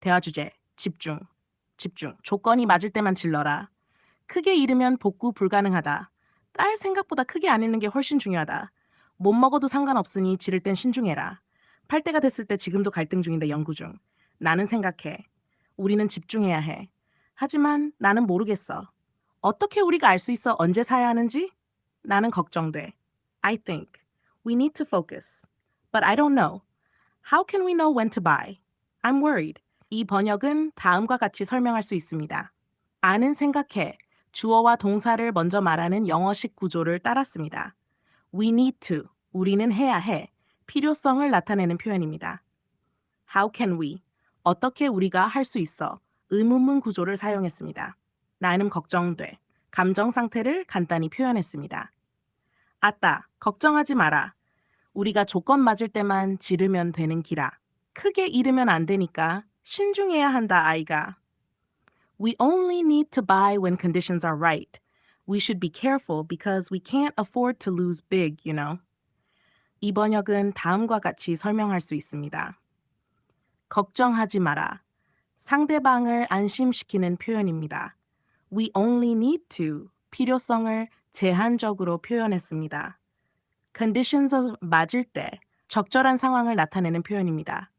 대화 주제 집중. 집중. 조건이 맞을 때만 질러라. 크게 잃으면 복구 불가능하다. 딸 생각보다 크게 안 잃는 게 훨씬 중요하다. 못 먹어도 상관없으니 지를 땐 신중해라. 팔 때가 됐을 때 지금도 갈등 중인데 연구 중. 나는 생각해. 우리는 집중해야 해. 하지만 나는 모르겠어. 어떻게 우리가 알 수 있어 언제 사야 하는지? 나는 걱정돼. I think. We need to focus. But I don't know. How can we know when to buy? I'm worried. 이 번역은 다음과 같이 설명할 수 있습니다. 아는 생각해. 주어와 동사를 먼저 말하는 영어식 구조를 따랐습니다. We need to. 우리는 해야 해. 필요성을 나타내는 표현입니다. How can we? 어떻게 우리가 할 수 있어? 의문문 구조를 사용했습니다. 나는 걱정돼. 감정 상태를 간단히 표현했습니다. 아따, 걱정하지 마라. 우리가 조건 맞을 때만 지르면 되는 기라. 크게 잃으면 안 되니까 신중해야 한다, 아이가. We only need to buy when conditions are right. We should be careful because we can't afford to lose big, you know. 이 번역은 다음과 같이 설명할 수 있습니다. 걱정하지 마라. 상대방을 안심시키는 표현입니다. We only need to 필요성을 제한적으로 표현했습니다. conditions 맞을 때 적절한 상황을 나타내는 표현입니다.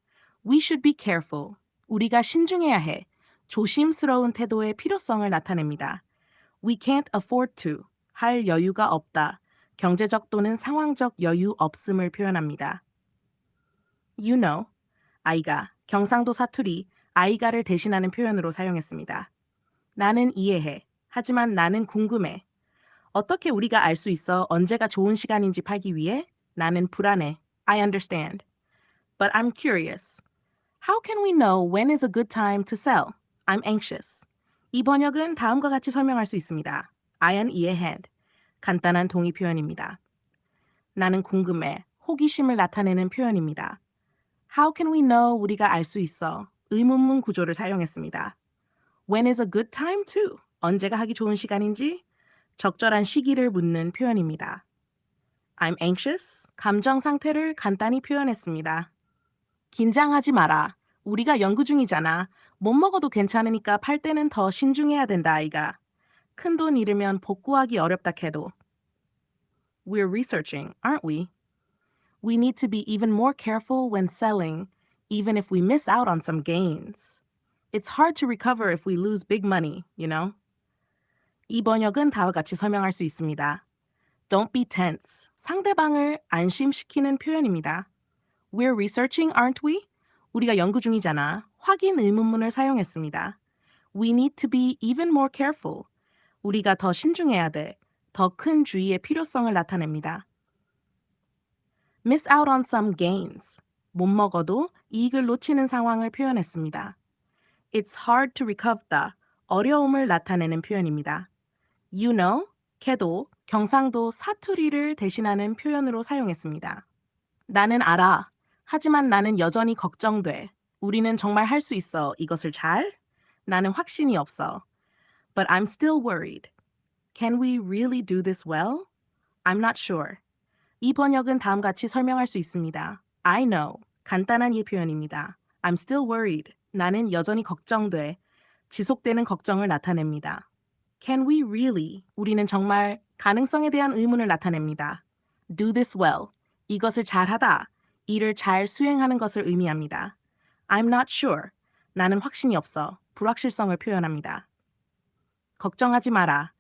We should be careful. 우리가 신중해야 해. 조심스러운 태도의 필요성을 나타냅니다. We can't afford to. 할 여유가 없다. 경제적 또는 상황적 여유 없음을 표현합니다. You know. 아이가 경상도 사투리 아이가를 대신하는 표현으로 사용했습니다. 나는 이해해. 하지만 나는 궁금해. 어떻게 우리가 알 수 있어 언제가 좋은 시간인지 팔기 위해? 나는 불안해. I understand. But I'm curious. How can we know when is a good time to sell? I'm anxious. 이 번역은 다음과 같이 설명할 수 있습니다. I 이해해. 간단한 동의 표현입니다. 나는 궁금해. 호기심을 나타내는 표현입니다. How can we know 우리가 알 수 있어? 의문문 구조를 사용했습니다. When is a good time to? 언제가 하기 좋은 시간인지 적절한 시기를 묻는 표현입니다. I'm anxious. 감정 상태를 간단히 표현했습니다. 긴장하지 마라. 우리가 연구 중이잖아. 못 먹어도 괜찮으니까 팔 때는 더 신중해야 된다, 아이가. 큰 돈 잃으면 복구하기 어렵다 해도. We're researching, aren't we? We need to be even more careful when selling, even if we miss out on some gains. It's hard to recover if we lose big money, you know? 이 번역은 다음과 같이 설명할 수 있습니다. Don't be tense. 상대방을 안심시키는 표현입니다. We're researching, aren't we? 우리가 연구 중이잖아. 확인 의문문을 사용했습니다. We need to be even more careful. 우리가 더 신중해야 돼. 더 큰 주의의 필요성을 나타냅니다. Miss out on some gains. 못 먹어도 이익을 놓치는 상황을 표현했습니다. It's hard to recover. 어려움을 나타내는 표현입니다. You know, 걔도 경상도 사투리를 대신하는 표현으로 사용했습니다. 나는 알아. 하지만 나는 여전히 걱정돼. 우리는 정말 할 수 있어. 이것을 잘? 나는 확신이 없어. But I'm still worried. Can we really do this well? I'm not sure. 이 번역은 다음 같이 설명할 수 있습니다. I know. 간단한 이 표현입니다. I'm still worried. 나는 여전히 걱정돼. 지속되는 걱정을 나타냅니다. Can we really? 우리는 정말 가능성에 대한 의문을 나타냅니다. Do this well. 이것을 잘하다. 일을 잘 수행하는 것을 의미합니다. I'm not sure. 나는 확신이 없어. 불확실성을 표현합니다. 걱정하지 마라.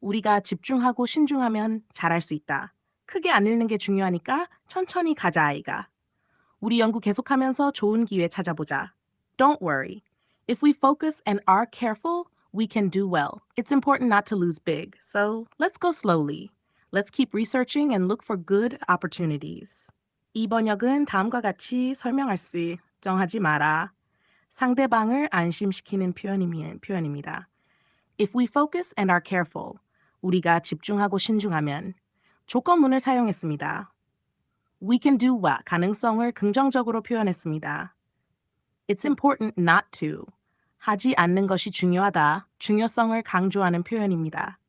우리가 집중하고 신중하면 잘할 수 있다. 크게 안 읽는 게 중요하니까 천천히 가자, 아이가. 우리 연구 계속하면서 좋은 기회 찾아보자. Don't worry. If we focus and are careful, we can do well. It's important not to lose big. So let's go slowly. Let's keep researching and look for good opportunities. 이 번역은 다음과 같이 설명할 수 정하지 마라. 상대방을 안심시키는 표현입니다. If we focus and are careful, 우리가 집중하고 신중하면 조건문을 사용했습니다. We can do와 가능성을 긍정적으로 표현했습니다. It's important not to. 하지 않는 것이 중요하다. 중요성을 강조하는 표현입니다.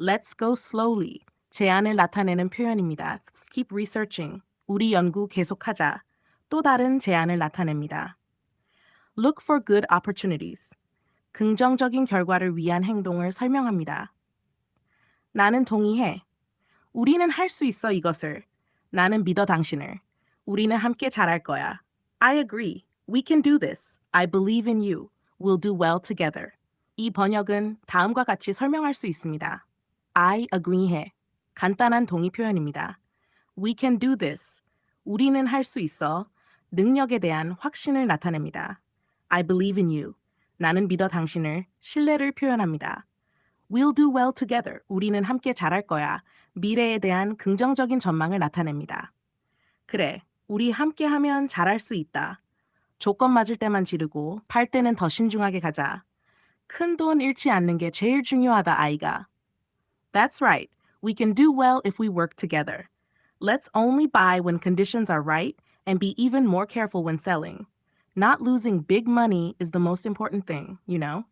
Let's go slowly. 제안을 나타내는 표현입니다. Keep researching. 우리 연구 계속하자. 또 다른 제안을 나타냅니다. look for good opportunities. 긍정적인 결과를 위한 행동을 설명합니다. 나는 동의해. 우리는 할 수 있어 이것을. 나는 믿어 당신을. 우리는 함께 잘할 거야. I agree. We can do this. I believe in you. We'll do well together. 이 번역은 다음과 같이 설명할 수 있습니다. I agree해. 간단한 동의 표현입니다. We can do this. 우리는 할 수 있어. 능력에 대한 확신을 나타냅니다. I believe in you. 나는 믿어 당신을 신뢰를 표현합니다. We'll do well together. 우리는 함께 잘할 거야. 미래에 대한 긍정적인 전망을 나타냅니다. 그래, 우리 함께 하면 잘할 수 있다. 조건 맞을 때만 지르고 팔 때는 더 신중하게 가자. 큰 돈 잃지 않는 게 제일 중요하다, 아이가. That's right. We can do well if we work together. Let's only buy when conditions are right and be even more careful when selling. Not losing big money is the most important thing, you know?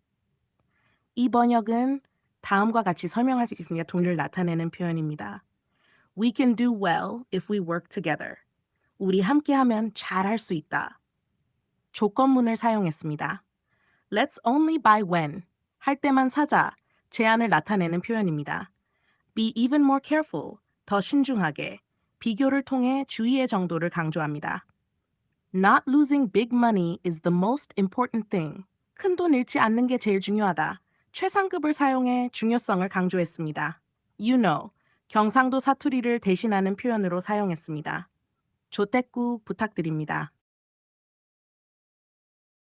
이 번역은 다음과 같이 설명할 수 있습니다. 동의를 나타내는 표현입니다. We can do well if we work together. 우리 함께하면 잘할 수 있다. 조건문을 사용했습니다. Let's only buy when. 할 때만 사자. 제한을 나타내는 표현입니다. Be even more careful. 더 신중하게. 비교를 통해 주의의 정도를 강조합니다. Not losing big money is the most important thing. 큰 돈 잃지 않는 게 제일 중요하다. 최상급을 사용해 중요성을 강조했습니다. You know, 경상도 사투리를 대신하는 표현으로 사용했습니다. 조태구 부탁드립니다.